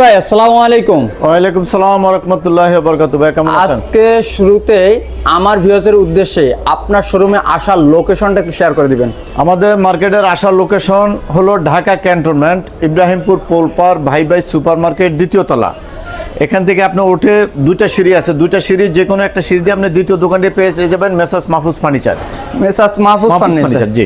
ভাই আসসালামু আলাইকুম। ওয়ালাইকুম সালাম রহমতুল্লাহ বরকাত ভাই কেমন আছেন? আজকে শুরুতে আমার ভিউয়ার্সের উদ্দেশ্যে আপনার শোরুমে আসার লোকেশনটা একটু শেয়ার করে দিবেন। আমাদের মার্কেটের আসার লোকেশন হলো ঢাকা ক্যান্টনমেন্ট ইব্রাহিমপুর পোলপার ভাই ভাই সুপার মার্কেট দ্বিতীয় তলা। এখান থেকে আপনি উঠে দুইটা সিঁড়ি আছে। দুইটা সিঁড়ি যে কোনো একটা সিঁড়ি দিয়ে আপনি দ্বিতীয় দোকানটি পেয়ে যাবেন Messrs Mahfuz furniture. Messrs Mahfuz furniture জি।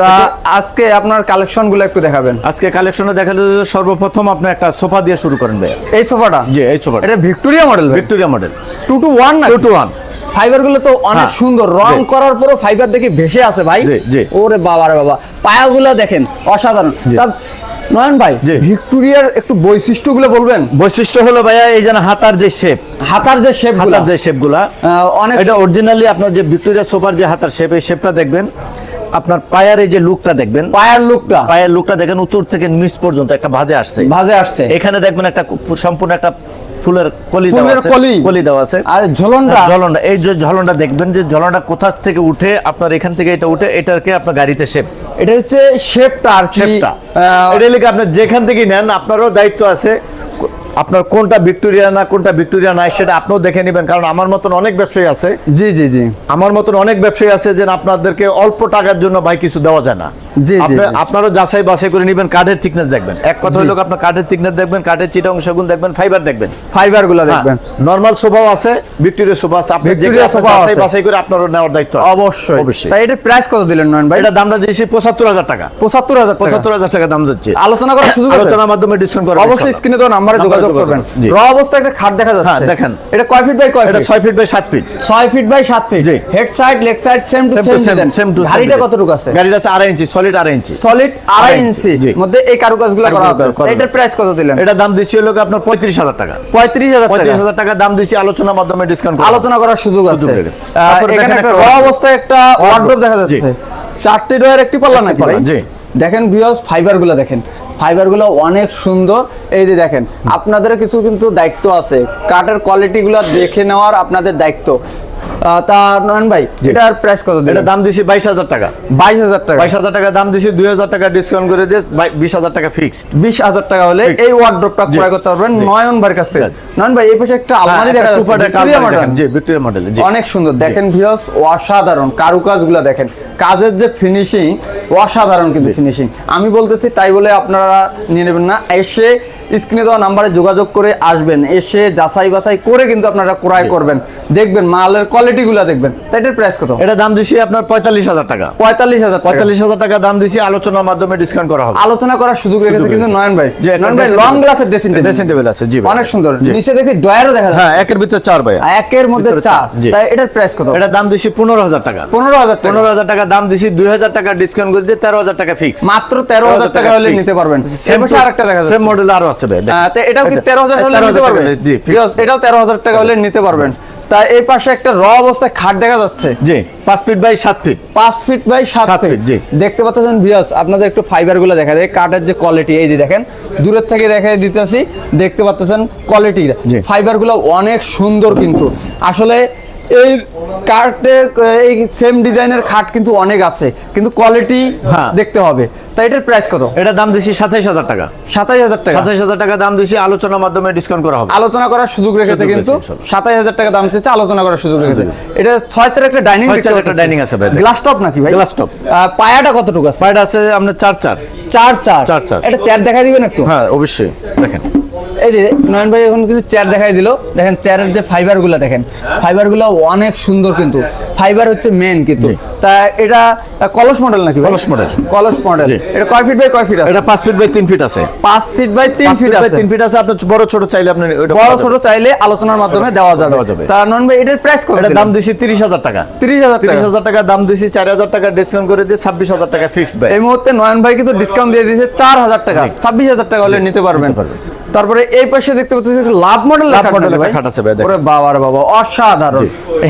তা আজকে আপনার কালেকশনগুলো একটু দেখাবেন। আজকে কালেকশনে দেখা যায় যে সর্বপ্রথম আপনি একটা সোফা দিয়ে শুরু করেন ভাই এই সোফাটা? জি এই সোফাটা। এটা Victoria model Victoria model two two one না টু টু ওয়ান। তো অনেক হ্যাঁ, সুন্দর। রং করার পরও ফাইবার দেখি ভেসে আছে ভাই। ওরে বাবা রে বাবা। পায়াগুলো দেখেন অসাধারণ। নয়ন ভাই। ভিক্টোরিয়ার একটু বৈশিষ্ট্যগুলো বলবেন? বৈশিষ্ট্য হলো ভাইয়া এই যেন হাতার যে শেপ হাতার যে শেপ হাতার যে শেপগুলা অনেক এটা অরিজিনালি আপনার যে ভিক্টোরিয়া সোফার যে হাতার শেপ এই শেপটা দেখবেন। আপনার পায়ের এই যে লুকটা দেখবেন পায়ার লুকটা পায়ের লুকটা দেখেন উত্তর থেকে নিচ পর্যন্ত একটা ভাজে আসছে। ভাজে আসছে। এখানে দেখবেন একটা সম্পূর্ণ একটা ফুলের কলি দেওয়া আছে। কলি। দেওয়া আছে। আর ঝোলনটা? হ্যাঁ, ঝলনটা। এই যে ঝলনটা দেখবেন যে ঝলনটা কোথা থেকে উঠে আপনার এখান থেকে এটা উঠে এটাকে আপনার গাড়িতে শেপ এটা হচ্ছে শেপটা আর শেপটা এটা লিখে আপনি যেখান থেকে নেন আপনারও দায়িত্ব আছে। আপনার কোনটা ভিক্টোরিয়া না কোনটা ভিক্টোরিয়া নাই সেটা আপনিও দেখে নেবেন কারণ আমার মতন অনেক ব্যবসায়ী আছে। জি জি জি। আমার মতন অনেক ব্যবসায়ী আছে যে আপনাদেরকে অল্প টাকার জন্য ভাই কিছু দেওয়া যায় না। জি, জি, আপনি- আপনারও যাচাই বাছাই করে নেবেন কাঠের থিকনেস দেখবেন। এক কথা হলো আপনার কাঠের থিকনেস দেখবেন কাঠের চিটা অংশগুণ দেখবেন ফাইবার দেখবেন। ফাইবারগুলো দেখবেন। নরমাল সোফাও আছে ভিক্টোরিয়া সোফা আছে আপনি ভিক্টোরিয়া সোফা যাচাই বাছাই করে আপনারও নেওয়ার দায়িত্ব অবশ্যই। অবশ্যই। তাই এটার প্রাইস কত দিলেন নয়ন ভাই? এটা দামটা দিয়েছি পঁচাত্তর হাজার টাকা। পঁচাত্তর হাজার পঁচাত্তর পঁচাত্তর হাজার টাকা দাম দিচ্ছি। আলোচনা করার সুযোগ আছে? আলোচনার মাধ্যমে ডিসকাউন্ট করা অবশ্যই স্ক্রিনে তো নাম্বারে নাম্বারে যোগাযোগ যোগাযোগ করবেন। র অবস্থায় একটা খাট দেখা যাচ্ছে। হ্যাঁ, দেখেন। এটা কয় ফিট বাই কয় এটা ফিট ছয় ফিট বাই সাত ফিট ছয় ফিট বাই সাত feet G. Head side leg side same to same same to গাড়িটা কতটুকু আছে? গাড়িটা আছে ইঞ্চি সলিড ইঞ্চি। সলিড ইঞ্চি। মধ্যে এই কারুকাজগুলো করা আছে। এটার প্রাইস কত দিলেন? এটা দাম দিচ্ছি হলো আপনার পঁয়ত্রিশ হাজার টাকা। পঁয়ত্রিশ হাজার টাকা। পঁয়ত্রিশ হাজার টাকা দাম আলোচনার মাধ্যমে ডিসকাউন্ট আলোচনা করার সুযোগ আছে। তারপরে দেখেন একটা র অবস্থায় একটা ওয়ার্ড্রোব দেখা যাচ্ছে। চারটি ডয়ের একটি পাল্লা নাকি। দেখেন ভিউয়ার্স ফাইবারগুলো দেখেন। ফাইবারগুলো অনেক সুন্দর। এই যে দেখেন আপনাদের কিছু কিন্তু দায়িত্ব আছে। কাঠের কোয়ালিটি গুলো দেখে নেওয়ার আপনাদের দায়িত্ব। তা নয়ন ভাই এটার প্রাইস কত এটা দাম দিছি বাইশ হাজার টাকা। বাইশ হাজার টাকা। বাইশ হাজার টাকা দাম দিছি দুই হাজার টাকা ডিসকাউন্ট করে দিয়ে বিশ হাজার টাকা ফিক্সড বিশ হাজার টাকা হলে এই ওয়ার্ড্রোবটা ক্রয় করতে পারবেন নয়ন ভাইয়ের কাছ থেকে। নয়ন ভাই এই পাশে একটা আলমারি দেখা যাচ্ছে ভিক্টোরিয়া মডেল। জি ভিক্টোরিয়া মডেল অনেক সুন্দর। দেখেন ভিউয়ার্স অসাধারণ। কারুকাজগুলো দেখেন। কাজের যে ফিনিশিং অসাধারণ কিন্তু ফিনিশিং আমি বলতেছি তাই বলে আপনারা নিয়ে নেবেন না। এসে স্ক্রিনে দেওয়া নাম্বারে যোগাযোগ করে আসবেন। এসে যাচাই বাছাই করে কিন্তু আপনারা ক্রয় করবেন। দেখবেন মালের কোয়ালিটিগুলো দেখবেন। তাই এটার প্রাইস কত? এটা দাম দিছি আপনার পঁয়তাল্লিশ হাজার টাকা। পঁয়তাল্লিশ হাজার টাকা। পঁয়তাল্লিশ হাজার টাকা দাম দিছি আলোচনার মাধ্যমে ডিসকাউন্ট করা হবে। আলোচনা করার সুযোগ রেখেছে কিন্তু নয়ন ভাই। নয়ন ভাই লং গ্লাসের ড্রেসিং টেবিল ড্রেসিং টেবিল আছে। জি অনেক সুন্দর। নিচে দেখি ড্রয়ারও দেখা যাচ্ছে। হ্যাঁ একের ভিতরে চার ভাই। একের মধ্যে চার। তাই এটার প্রাইস কত? এটা দাম দিছি পনেরো হাজার টাকা। পনেরো হাজার টাকা। পনেরো হাজার টাকা দাম দিছি দুই হাজার টাকা ডিসকাউন্ট করে দিয়ে তেরো হাজার টাকা ফিক্স মাত্র তেরো হাজার টাকা হলে নিতে পারবেন। আরেকটা দেখা সেম মডেল আরও আছে। তো এটাও কি এটা- তেরো হাজার হলে নিতে পারবেন। এটাও তেরো হাজার টাকা হলে নিতে পারবেন। তা এই পাশে একটা র অবস্থায় খাট দেখা যাচ্ছে। জি পাঁচ ফিট বাই সাত ফিট পাঁচ ফিট বাই সাত সাত ফিট জি। দেখতে পাচ্ছেন ভিউয়ার্স আপনাদের একটু ফাইবারগুলো দেখা যায়। কাঠের যে কোয়ালিটি এই যে দেখেন দূরের থেকে দেখে দিতেছি দেখতে পাচ্ছেন কোয়ালিটি। ফাইবারগুলো অনেক সুন্দর কিন্তু। আসলে এই কার্টের এই সেম ডিজাইনের খাট কিন্তু অনেক আছে কিন্তু কোয়ালিটি হ্যাঁ। দেখতে হবে তাই এটার প্রাইস কত? এটা দাম দিছি সাতাইশ হাজার টাকা। সাতাইশ হাজার টাকা। সাতাইশ হাজার টাকা দাম দিছি আলোচনার মাধ্যমে ডিসকাউন্ট করা হবে। আলোচনা করার সুযোগ রেখেছে কিন্তু সাতাইশ হাজার টাকা দাম চেয়েছে আলোচনা করার সুযোগ রেখেছে। এটা ছয় চার একটা ডাইনিং একটা dining আছে ভাই। গ্লাস টপ নাকি ভাই? Top। আহ, পায়াটা কতটুকু আছে? পাইড আছে আপনার চার চার। চার চার? চার চার। এটা চেয়ার দেখাই দিবেন একটু? হ্যাঁ অবশ্যই। দেখেন। এই যে নয়ন ভাই এখন কিন্তু চেয়ার দেখাই দিল। দেখেন চেয়ারের যে ফাইবারগুলো দেখেন। ফাইবারগুলো অনেক সুন্দর কিন্তু। ফাইবার হচ্ছে মেন কিন্তু। তা এটা কলস মডেল নাকি কলস model। কলস মডেল এটা কয় ফিট বাই কয় ফিট আছে? এটা পাঁচ ফিট বাই তিন ফিট আছে। পাঁচ ফিট বাই তিন পাঁচ ফিট আছে। তিন ফিট আছে আপনার বড় ছোট চাইলে আপনি ওইটা বড় ছোট চাইলে আলোচনার মাধ্যমে দেওয়া যাবে। তা নন ভাই এটার প্রাইস কত এটা দাম দিছি তিরিশ হাজার টাকা। তিরিশ হাজার তিরিশ টাকা। হাজার টাকা দাম দিছি চার হাজার টাকা ডিসকাউন্ট করে দিয়ে ছাব্বিশ হাজার টাকা ফিক্স ভাই এই মুহূর্তে নয়ন ভাই কিন্তু ডিসকাউন্ট দিয়ে দিয়েছে চার হাজার টাকা। ছাব্বিশ হাজার টাকা হলে নিতে পারবেন। তারপরে এই পাশে দেখতে পাচ্ছি লাভ মডেল লাভ model একটা আছে ভাই, ওরে বাবা রে বাবা অসাধারণ।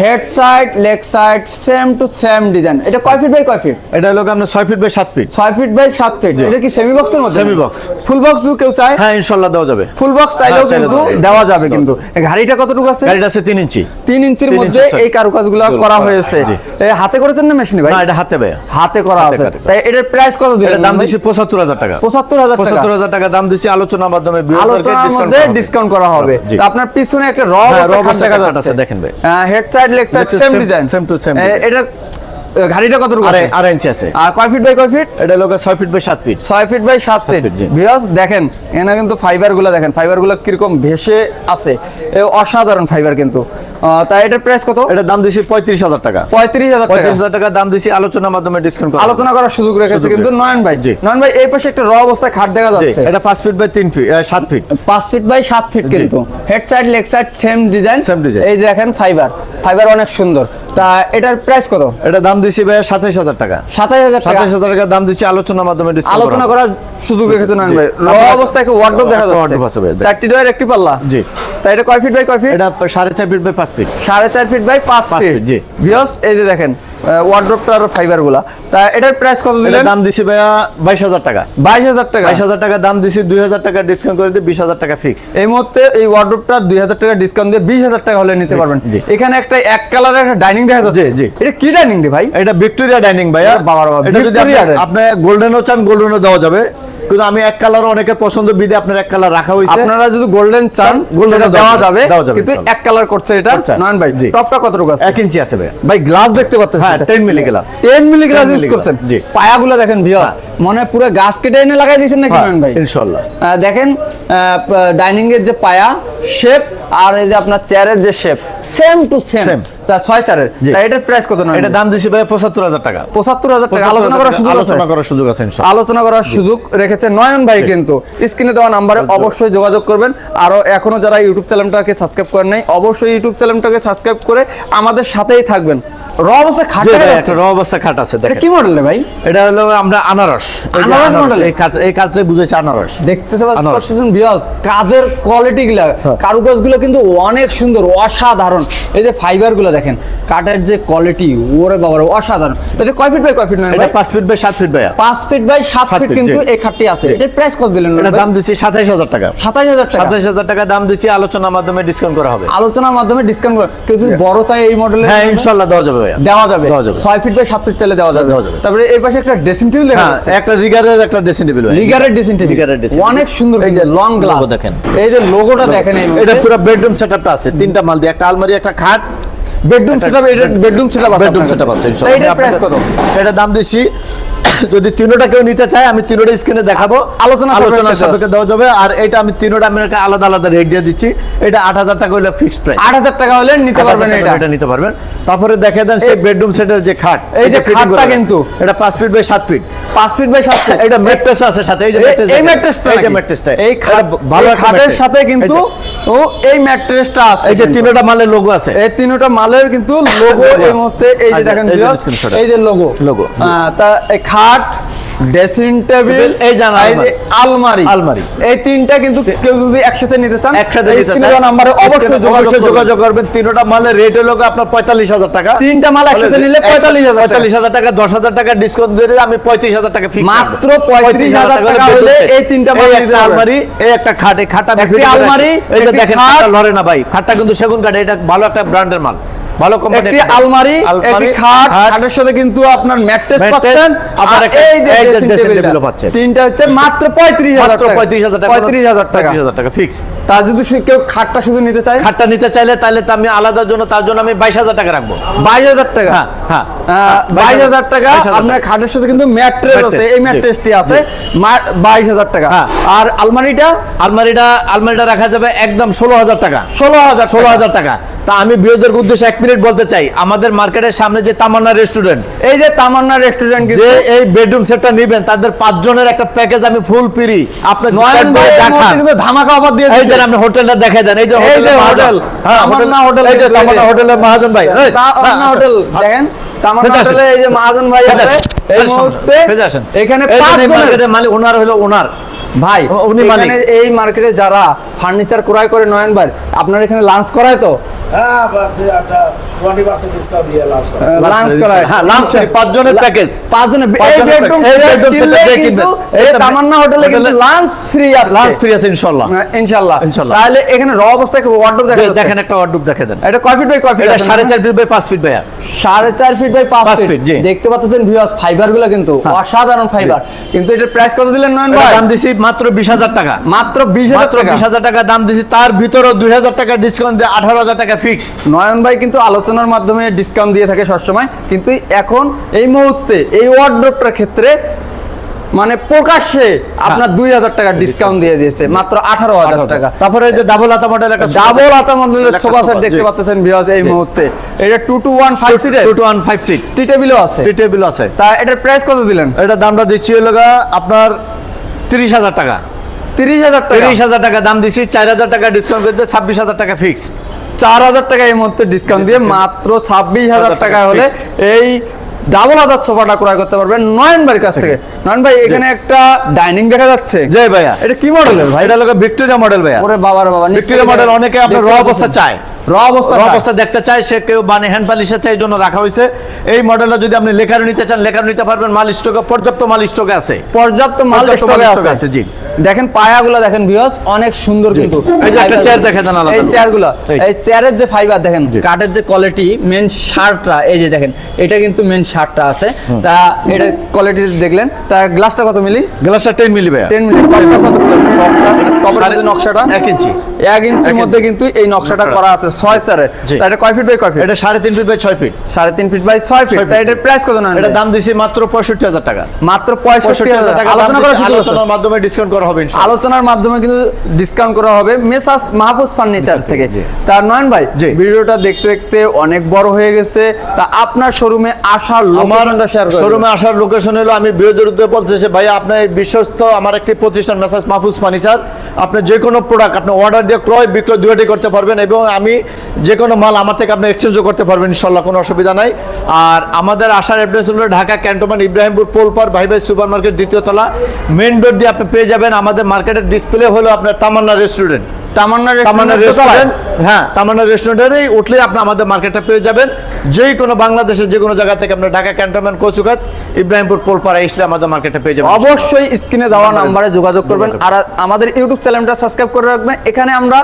Head side leg side same to same design এটা কয় ফিট বাই কয় ফিট এটা হলো আপনার ছয় ফিট বাই সাত ফিট ছয় ফিট বাই সাত ফিট এটা কি সেমি বক্সের মধ্যে? Semi box। ফুল বক্স কেউ চায়? হ্যাঁ ইনশাল্লাহ দেওয়া যাবে। ফুল বক্স চাইলেও হ্যাঁ, কিন্তু দেওয়া যাবে। কিন্তু। এই গাড়িটা কতটুকু আছে? গাড়িটা আছে তিন ইঞ্চি। তিন ইঞ্চির মধ্যে এই কারুকাজগুলো করা করা, হয়েছে। জি। এ, হাতে করেছেন না মেশিনে ভাই? না এটা হাতে ভাই। হাতে করা আছে। তাই এটার প্রাইস কত দিলেন দাম? দিছি পঁচাত্তর হাজার টাকা। পঁচাত্তর হাজার টাকা। পঁচাত্তর হাজার টাকা দাম দিছি আলোচনার মাধ্যমে আলোচনার মধ্যে ডিসকাউন্ট করা হবে। তো আপনার পিছনে একটা র হ্যাঁ, অবস্থা আছে, দেখেন ভাই। Head side leg side same design same to same এটা ঘাড়িটা কত দূর আড়াই ইঞ্চি আছে। আর কয় ফিট বাই কয় ফিট এটা লোক ছয় ফিট বাই সাত ফিট ছয় ফিট বাই সাত ফিট feet, ভিউয়ার্স দেখেন এখানে কিন্তু ফাইবারগুলো দেখেন। ফাইবারগুলো কীরকম ভেসে আছে। অসাধারণ ফাইবার কিন্তু। তাই এটার প্রাইস কত? এটার দাম দিছি পঁয়ত্রিশ হাজার টাকা। পঁয়ত্রিশ হাজার টাকা। পঁয়ত্রিশ হাজার টাকা দাম দিছি আলোচনার মাধ্যমে ডিসকাউন্ট করা আলোচনা করার সুযোগ রেখেছে কিন্তু নয়ন ভাই। জি। নয়ন ভাই এই পাশে একটা র অবস্থায় খাট দেখা যাচ্ছে। এটা পাঁচ ফিট বাই তিন ফিট সাত ফিট পাঁচ ফিট বাই সাত ফিট কিন্তু। Head side leg side same design same design এই দেখেন ফাইবার ফাইবার অনেক সুন্দর। তা এটার প্রাইস কত? এটা দাম দিছি ভাই সাতাইশ হাজার টাকা। সাতাশ হাজার সাতাশ হাজার টাকা দাম দিচ্ছি আলোচনার মাধ্যমে আলোচনা করার সুযোগ রেখেছে ভাই র অবস্থায় একটা ওয়ার্ডরোব দেখা যাচ্ছে। ওয়ার্ডরোব আছে ভাই, চারটি ডয়ের একটি পাল্লা? জি। তা এটা কয় ফিট বাই কয় ফিট এটা সাড়ে চার ফিট বাই পাঁচ ফিট সাড়ে চার ফিট বাই পাঁচ ফিট জি। বিয়স এই যে দেখেন ওয়ার্ড্রপটার ফাইবারগুলা তা এটার প্রাইস কত দিলেন? দাম দিছি ভাইয়া বাইশ হাজার টাকা। বাইশ হাজার টাকা? বাইশ হাজার টাকা দাম দিছি দুই হাজার টাকা ডিসকাউন্ট করে দিয়ে বিশ হাজার টাকা ফিক্স এই মুহূর্তে এই ওয়ার্ড্রপটার দুই হাজার টাকা ডিসকাউন্ট দিয়ে বিশ হাজার টাকা হলে নিতে পারবেন। এখানে একটা এক কালারের একটা ডাইনিং দেখা যাচ্ছে। জি, জি। এটা কি ডাইনিং রে ভাই? এটা ভিক্টোরিয়া ডাইনিং ভাইয়া। বাবা, বাবা, এটা যদি। আপনি গোল্ডেনও চান গোল্ডেনও দেওয়া যাবে। কিন্তু আমি এক কালার অনেকের পছন্দ বিধে আপনার এক কালার রাখা হয়েছে আপনারা যদি গোল্ডেন চান গোল্ডেন দেওয়া যাবে। কিন্তু এক কালার করছে এটা আচ্ছা, নয়ন ভাই। জি। টপটা কতটুকু আছে? এক ইঞ্চি আছে ভাই। ভাই গ্লাস দেখতে পাচ্ছেন হ্যাঁ, 10 milli glass 10 milli glass use করছেন। জি। পায়াগুলো দেখেন ভিউয়ার্স মনে হয় পুরো গাছ কেটে এনে লাগাই দিয়েছেন নাকি নয়ন ভাই? ইনশাল্লাহ দেখেন ডাইনিং এর যে পায়া শেপ আর এই যে আপনার চেয়ারের যে শেপ সেম টু সেম তা ছয় চারের। তা এটার প্রাইস কত নয় এটা দাম দিছি ভাইয়া পঁচাত্তর হাজার টাকা। পঁচাত্তর হাজার টাকা। আলোচনা করার সুযোগ আছে? আলোচনা করার সুযোগ আছে ইনশাল্লাহ আলোচনা করার সুযোগ রেখেছে নয়ন ভাই কিন্তু। স্ক্রিনে দেওয়া নাম্বারে অবশ্যই যোগাযোগ করবেন। আরও এখনও যারা ইউটিউব চ্যানেলটাকে সাবস্ক্রাইব করেন নাই অবশ্যই ইউটিউব চ্যানেলটাকে সাবস্ক্রাইব করে আমাদের সাথেই থাকবেন। র অবস্থায় জি খাটে একটা র অবস্থা খাট আছে দেখেন। কি মডেল ভাই? এটা হলো আমরা আনারস। আনারস model? এই কাজ এই বুঝেছে আনারস। দেখতেছে। পাচ্ছেন কাজের কোয়ালিটি গুলা হ্যাঁ। কারুকাজগুলো কিন্তু অনেক সুন্দর অসাধারণ। এই যে ফাইবারগুলো দেখেন কাঠের যে কোয়ালিটি ওরে বাবার অসাধারণ। এটা কয় ফিট বাই কয় ফিট এটা ভাই? পাঁচ ফিট বাই সাত ফিট ভাইয়া। পাঁচ ফিট বাই সাত সাত ফিট কিন্তু এই খাটটি আছে। এটার প্রাইস কত দিলেন এটা দাম সাতাইশ হাজার টাকা। সাতাশ হাজার টাকা। সাতাইশ হাজার টাকা দাম দিচ্ছি আলোচনার মাধ্যমে ডিসকাউন্ট করা হবে। আলোচনার মাধ্যমে ডিসকাউন্ট কেউ যদি বড় চাই এই মডেলের হ্যাঁ ইনশাল্লাহ দেওয়া যাবে ভাইয়া দেওয়া যাবে। ছয় ফিট বাই সাত ফিট চাইলে দেওয়া যাবে। তারপরে এই পাশে একটা ড্রেসিং টেবিল দেখা হ্যাঁ যাচ্ছে। একটা রিগারের একটা ড্রেসিং টেবিল রিগারের ড্রেসিং টেবিল রিগারের ড্রেসিং অনেক সুন্দর এই যে লং গ্লাস দেখেন। এই যে লোগোটা দেখেন এটা পুরো বেডরুম সেটআপটা আছে। তিনটা মাল দিয়ে একটা আলমারি একটা খাট। বেডরুম সেটআপ এটা বেডরুম সেটআপ আছে বেডরুম সেটআপ আছে তা এটার প্রাইস কত? এটা দাম দিচ্ছি যদি তিনোটা কেউ নিতে চায় আমি তিনোটা স্ক্রিনে দেখাবো। আলোচনা আলোচনা। সাপেক্ষে দেওয়া যাবে। আর এটা আমি তিনোটা আমি একটা আলাদা আলাদা রেট দিয়ে দিচ্ছি। এটা আট হাজার টাকা হলে ফিক্সড প্রাইস আট হাজার টাকা হলে নিতে পারবেন এটা এটা। নিতে পারবেন। তারপরে দেখে দেন সেই বেডরুম সেটের যে খাট। এই যে খাটটা কিন্তু। এটা পাঁচ ফিট বাই সাত ফিট পাঁচ ফিট বাই সাত ফিট এটা ম্যাট্রেস আছে সাথে। এই যে ম্যাট্রেস এই ম্যাট্রেসটা এই যে ম্যাট্রেসটা এই খাট ভালো খাটের সাথে কিন্তু ও এই ম্যাট্রেসটা আছে এই যে তিনটা মালের লোগো আছে। এই তিনটা মালের কিন্তু লোগো এই আছে। মুহূর্তে এই যে আচ্ছা, দেখেন এই যে এই যে লোগো তা খাট ড্রেসিং টেবিল এই আলমারি। আলমারি। এই তিনটা কিন্তু কেউ যদি একসাথে নিতে চান একসাথে নিতে দেওয়া অবশ্যই যোগাযোগ যোগাযোগ করবেন। তিনোটা মালের রেট হলো আপনার পঁয়তাল্লিশ হাজার টাকা। তিনটা মাল একসাথে নিলে পঁয়তাল্লিশ হাজার পঁয়তাল্লিশ হাজার টাকা দশ হাজার টাকা ডিসকাউন্ট দিয়ে আমি পঁয়ত্রিশ হাজার টাকা ফিক্স মাত্র 35,000 টাকা হলে এই তিনটা মাল নিতে আলমারি এই একটা খাট করে আলমারি, এই যে দেখেন খাট। লড়ে না ভাই। খাটটা কিন্তু সেগুন কাঠ এটা ভালো একটা ব্র্যান্ডের মাল। ভালো কোম্পানি একটি আলমারি একটি খাট খাটের সাথে কিন্তু আপনার ম্যাট্রেস পাচ্ছেন। এই যে ড্রেসিং পাচ্ছেন। তিনটা হচ্ছে মাত্র পঁয়ত্রিশ হাজার মাত্র পঁয়ত্রিশ হাজার টাকা পঁয়ত্রিশ হাজার টাকা। পঁয়ত্রিশ হাজার টাকা ফিক্স তা যদি কেউ খাটটা শুধু নিতে চায়? খাটটা নিতে চাইলে তাহলে তো আমি আলাদা জন্য তার জন্য আমি বাইশ হাজার টাকা রাখব। বাইশ হাজার টাকা? হ্যাঁ হ্যাঁ। বাইশ হাজার টাকা 22,000 আপনার খাটের সাথে কিন্তু ম্যাট্রেস আছে এই ম্যাট্রেসটি আছে বাইশ হাজার টাকা। হ্যাঁ। আর আলমারিটা? আলমারিটা আলমারিটা রাখা যাবে একদম ষোলো হাজার টাকা। ষোলো হাজার ষোলো হাজার টাকা। তা আমি উদ্দেশ্যে এক মিনিট বলতে চাই আমাদের মার্কেটের সামনে যে তামান্না রেস্টুরেন্ট এই যে তামান্না রেস্টুরেন্ট যে এই বেডরুম সেটটা নেবেন তাদের পাঁচজনের একটা প্যাকেজ আমি ফুল ফ্রি আপনি নয়ন ভাই এই কিন্তু ধামাকা অফার দিয়ে এই যে। আপনি হোটেলটা দেখাই দেন এই যে হোটেল হোটেল, হ্যাঁ হোটেল এই যে তামান্না হোটেলের মহাজন ভাই। তামান্না হ্যাঁ, হোটেল দেখেন। এই যে মহাজন ভাই আছে এই মুহূর্তে এখানে মালিক ওনার হলো ওনার। ভাই উনি মানে এই মার্কেটে যারা ফার্নিচার ক্রয় করে নয়ন ভাই আপনার এখানে লাঞ্চ করায় তো? হ্যাঁ হ্যাঁ এখানে র অবস্থায় দেখেন একটা ওয়ার্ডরোব দেখে দেন। এটা কয় ফিট বাই কয় ফিট সাড়ে চার ফিট বাই পাঁচ ফিট ভাইয়া। সাড়ে চার ফিট বাই পাঁচ ফিট। হ্যাঁ। দেখতে পাচ্ছেন ভিউয়ার্স ফাইবারগুলো কিন্তু অসাধারণ ফাইবার কিন্তু এটার প্রাইস কত দিলেন নয়ন এটা ভাই? দাম দিছি মাত্র বিশ হাজার টাকা। মাত্র বিশ হাজার টাকা। দাম দিছি। তার ভিতরে দুই হাজার টাকা ডিসকাউন্ট দিয়ে আঠারো হাজার টাকা ফিক্সড নয়ন ভাই কিন্তু আলোচনার মাধ্যমে ডিসকাউন্ট দিয়ে থাকে সবসময়। কিন্তু এখন এই মুহূর্তে এই ওয়ার্ড্রপটার ক্ষেত্রে মানে প্রকাশ্যে আপনার দুই হাজার টাকা ডিসকাউন্ট দিয়ে দিয়েছে। মাত্র আঠারো হাজার টাকা। তারপরে যে ডাবল হাতা মডেল একটা ডাবল আতা মডেলের সোফা সেট দেখতে পাচ্ছেন ভিউয়ার্স এই মুহূর্তে। এটা টু টু ওয়ান ফাইভ সিটের two two one five seat tea টেবিলও আছে। টি টেবিল আছে। তা এটার প্রাইস কত দিলেন? এটা দামটা দিচ্ছি হলো আপনার তিরিশ হাজার টাকা। তিরিশ হাজার টাকা। তিরিশ হাজার টাকা দাম দিচ্ছি। চার হাজার টাকা ডিসকাউন্ট করে ছাব্বিশ হাজার টাকা ফিক্সড চার হাজার টাকা এই মুহূর্তে ডিসকাউন্ট দিয়ে মাত্র ছাব্বিশ হাজার টাকা হলে এই ডাবল হাজার সোফাটা ক্রয় করতে পারবেন নয়ন ভাইয়ের কাছ থেকে। নয়ন ভাই এখানে একটা ডাইনিং দেখা যাচ্ছে। জয় ভাইয়া। এটা কি মডেলের ভাই এটা ভিক্টোরিয়া মডেল ভাইয়া। ওরে বাবার বাবা ভিক্টোরিয়া মডেল অনেকে আপনার র অবস্থা চায়। র অবস্থা র অবস্থা দেখতে চায় সে কেউ মানে হ্যান্ড পালিশে চাই জন্য রাখা হয়েছে। এই মডেলটা যদি আপনি লেখার নিতে চান লেখার নিতে পারবেন মাল স্টকে পর্যাপ্ত মাল স্টকে আছে। পর্যাপ্ত মাল স্টকে আছে, জি। দেখেন পায়াগুলো দেখেন ভিউয়ার্স অনেক সুন্দর কিন্তু এই যে একটা chair গুলো। আলাদা এই চেয়ারগুলো এই। চেয়ারের যে ফাইবার দেখেন জি। কাঠের যে কোয়ালিটি মেন শার্টটা এই যে দেখেন এটা কিন্তু মেন শার্টটা আছে। তা এটা কোয়ালিটি দেখলেন তা গ্লাসটা কত মিলি গ্লাসটা টেন মিলি ভাইয়া। 10 মিলি কত টপটা টপের যে নকশাটা? এক ইঞ্চি এক ইঞ্চির মধ্যে কিন্তু এই নকশাটা করা আছে ছয় স্যারের জি। তা এটা কয় ফিট বাই কয় ফিট এটা সাড়ে তিন ফিট বাই ছয় ফিট সাড়ে তিন ফিট বাই ছয় ফিট তা। এটার প্রাইস কত না এটা দাম দিছি মাত্র পঁয়ষট্টি হাজার টাকা। মাত্র পঁয়ষট্টি হাজার। টাকা। আলোচনা করার সুযোগ আলোচনার মাধ্যমে ডিসকাউন্ট করা হবে। আলোচনার মাধ্যমে কিন্তু ডিসকাউন্ট করা হবে মেসাস মাহফুজ ফার্নিচার থেকে। তার নয়ন ভাই ভিডিওটা দেখতে দেখতে অনেক বড় হয়ে গেছে। তা আপনার শোরুমে আসার লোকেশনটা শেয়ার করুন শোরুমে আসার লোকেশন হলো আমি উদ্যোগে ভাই আপনার বিশ্বস্ত আমার একটি প্রতিষ্ঠান মেসাজ মাহফুজ ফার্নিচার। আপনি যে কোনো প্রোডাক্ট আপনি অর্ডার দিয়ে ক্রয় বিক্রয় দুইটি করতে পারবেন এবং আমি যে কোনো মাল আমার থেকে আপনি এক্সচেঞ্জও করতে পারবেন ইনশাল্লাহ কোনো অসুবিধা নাই। আর আমাদের আসার অ্যাড্রেস হলো ঢাকা ক্যান্টনমেন্ট ইব্রাহিমপুর পোলপার ভাই ভাই সুপার মার্কেট দ্বিতীয় তলা। মেইন ডোর দিয়ে আপনি পেয়ে যাবেন আমাদের মার্কেটের ডিসপ্লে হলো আপনার Tamanna restaurant Tamanna Tamanna restaurant restaurant হ্যাঁ তামান্না রেস্টুরেন্টেরই উঠলে আপনি আমাদের মার্কেটটা পেয়ে যাবেন। যেই কোনো বাংলাদেশের যে কোনো জায়গা থেকে আপনার ঢাকা ক্যান্টনমেন্ট কচুকাত ইব্রাহিমপুর পোলপাড়া আমাদের মার্কেটে পেয়ে যাবেন। অবশ্যই স্ক্রিনে দেওয়া নাম্বারে যোগাযোগ করবেন। আর আমাদের ইউটিউব চ্যানেলটা সাবস্ক্রাইব করে রাখবেন। এখানে আমরা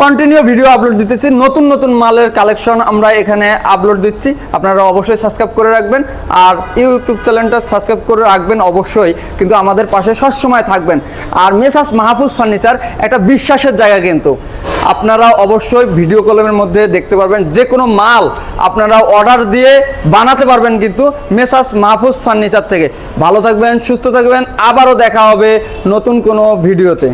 কন্টিনিউ ভিডিও আপলোড দিতেছি। নতুন নতুন মালের কালেকশন আমরা এখানে আপলোড দিচ্ছি। আপনারা অবশ্যই সাবস্ক্রাইব করে রাখবেন। আর ইউটিউব চ্যানেলটা সাবস্ক্রাইব করে রাখবেন অবশ্যই। কিন্তু আমাদের পাশে সবসময় থাকবেন। আর মেসাস মাহফুজ ফার্নিচার একটা বিশ্বাসের জায়গা কিন্তু। আপনারা অবশ্যই ভিডিও কলমের মধ্যে দেখতে পারবেন। যে কোনো মাল আপনারা অর্ডার দিয়ে বানাতে পারবেন কিন্তু মেসাস মাহফুজ ফার্নিচার থেকে। ভালো থাকবেন, সুস্থ থাকবেন। আবারও দেখা হবে নতুন কোনো ভিডিওতে